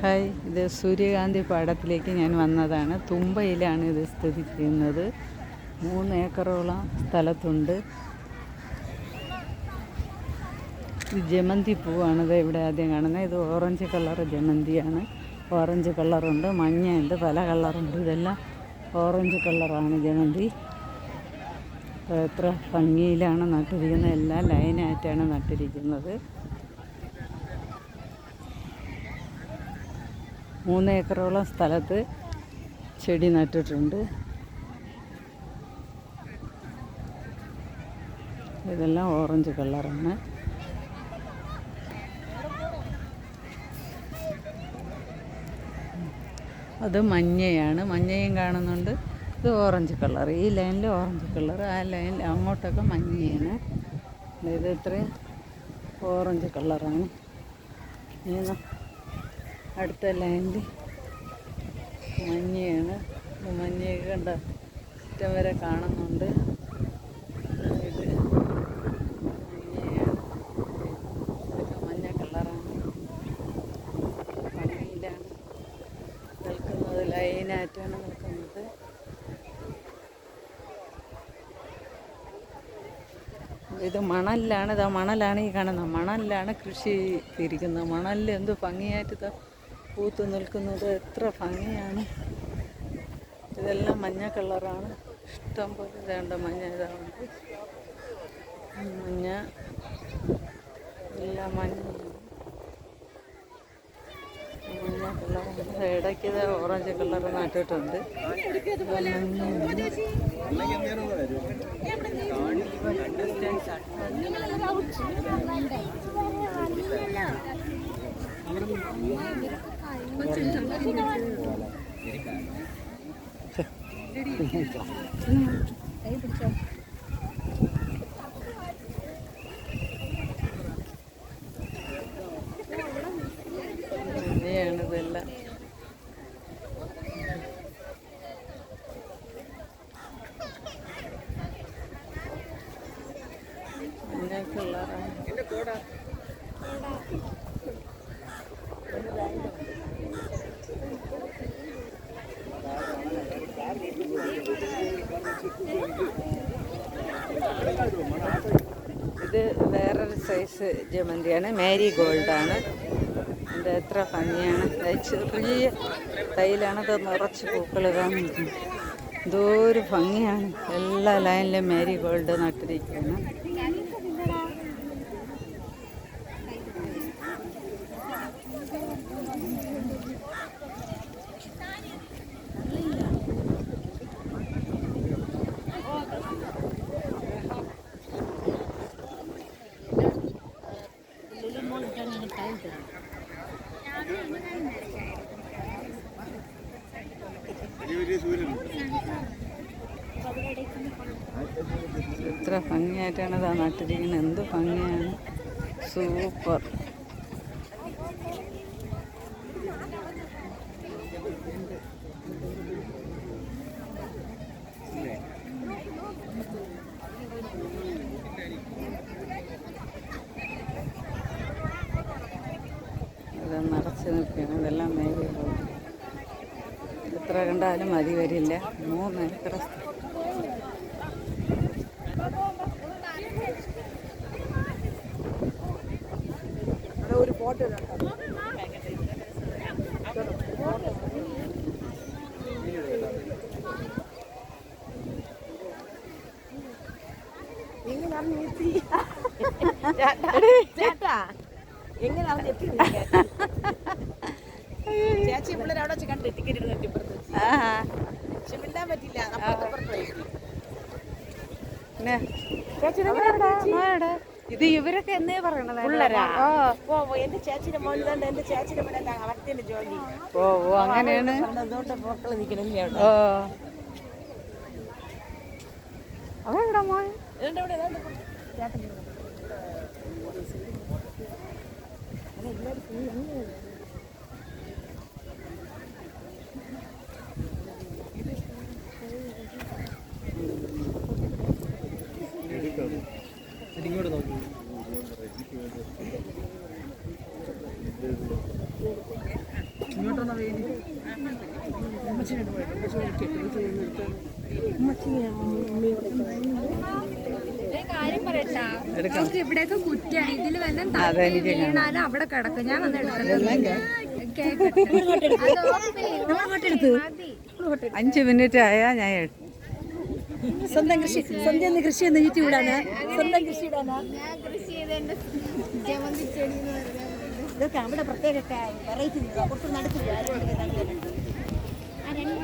Hi ഇത് സൂര്യകാന്തി പാടത്തിലേക്ക് ഞാൻ വന്നതാണ്. തുമ്പയിലാണ് ഇത് സ്ഥിതി ചെയ്യുന്നത്. മൂന്ന് ഏക്കറോളം സ്ഥലത്തുണ്ട്. ഇത് ജമന്തി ഇത് ഇവിടെ ആദ്യം കാണുന്നത് ഇത് ഓറഞ്ച് കളർ ജമന്തിയാണ്. ഓറഞ്ച് കളറുണ്ട് മഞ്ഞയുണ്ട് പല കളറുണ്ട്. ഇതെല്ലാം ഓറഞ്ച് കളറാണ് ജമന്തി. എത്ര ഭംഗിയിലാണ് നട്ടിരിക്കുന്നത്. എല്ലാം ലൈനായിട്ടാണ് നട്ടിരിക്കുന്നത്. മൂന്ന് ഏക്കറോളം സ്ഥലത്ത് ചെടി നട്ടിട്ടുണ്ട്. ഇതെല്ലാം ഓറഞ്ച് കളറാണ്. അത് മഞ്ഞയാണ്. മഞ്ഞയും കാണുന്നുണ്ട്. ഇത് ഓറഞ്ച് കളർ ഈ ലൈനിൽ ഓറഞ്ച് കളർ ആ ലൈനിൽ അങ്ങോട്ടൊക്കെ മഞ്ഞയാണ്. ഇത് ഇത്രയും ഓറഞ്ച് കളറാണ്. ഇനി അടുത്ത ലാൻഡ് മഞ്ഞയാണ്. മഞ്ഞയൊക്കെ കണ്ട ഇഷ്ടം വരെ കാണുന്നുണ്ട്. ഇത് മഞ്ഞയാണ്. മഞ്ഞ കളറാണ്. ഭംഗിയിലാണ് നിൽക്കുന്നത്. ലൈനായിട്ടാണ് നിൽക്കുന്നത്. ഇത് മണലിലാണ്. ഇതാ മണലാണ് ഈ കാണുന്നത്. മണലിലാണ് കൃഷി ചെയ്തിരിക്കുന്നത്. മണലിൽ എന്ത് ഭംഗിയായിട്ട് പൂത്ത് നിൽക്കുന്നത് എത്ര ഭംഗിയാണ്. ഇതെല്ലാം മഞ്ഞ കളറാണ്. ഇഷ്ടം പോലെ ഇതാണ്ട് മഞ്ഞ ഇതാവുണ്ട്. മഞ്ഞ. എല്ലാം മഞ്ഞ. മഞ്ഞ കളറുണ്ട് ഇടയ്ക്ക് ഇത് ഓറഞ്ച് കളർ നട്ടിട്ടുണ്ട്. ഇത് Thank you. സൈസ് ജമന്തിയാണ്. മേരി ഗോൾഡാണ്. എന്റെ എത്ര ഭംഗിയാണ്. ചെറിയ തൈലാണ് ഇത് നിറച്ച് പൂക്കൾ കാണുന്നത് എന്തോ ഒരു ഭംഗിയാണ്. എല്ലാ ലൈനിലും മേരി ഗോൾഡ് നട്ടിരിക്കുകയാണ്. എത്ര ഭംഗിയായിട്ടാണ് ഇതാ നട്ടിരിക്കുന്നത്. എന്ത് ഭംഗിയാണ്. സൂപ്പർ. ഇത് നിറച്ച് നിൽക്കുകയാണ്. ഇതെല്ലാം മേലെ എത്ര കണ്ടാലും മതി വരില്ല. മൂന്ന് ഏക്കർ സ്ഥലം ഒരു ഫോട്ടോ ചേട്ടാ. ഇത് ഇവരൊക്കെ എന്നേ പറയണത് എന്റെ ചേച്ചിയുടെ തന്നെ എന്റെ ചേച്ചിയുടെ മോനെ അവിടുത്തെ ജോലി. ഓ ഓ അങ്ങനെയാണ്? മക്കൾ ഓ. മോൻ. ചേട്ടൻ. ഇങ്ങോട്ട് നോക്കൂ ഒരു കാര്യം പറയട്ടാ നമുക്ക് ഇവിടെയൊക്കെ കുറ്റിയാണ്. ഇതിൽ വല്ലതും തട്ടി വീണാലും അവിടെ കിടക്കും. ഞാൻ വന്ന് എടുത്തിട്ടുണ്ട് അഞ്ച് മിനിറ്റ് ആയാ ഞാൻ സ്വന്തം കൃഷി സ്വന്തം കൃഷി എന്ന് യൂട്യൂബ് ഇടാനാ? സ്വന്തം കൃഷി ഇടാനാ? ഇതൊക്കെ അവിടെ പ്രത്യേക വെറൈറ്റി കുറച്ച് നടക്കില്ല ആ രണ്ട്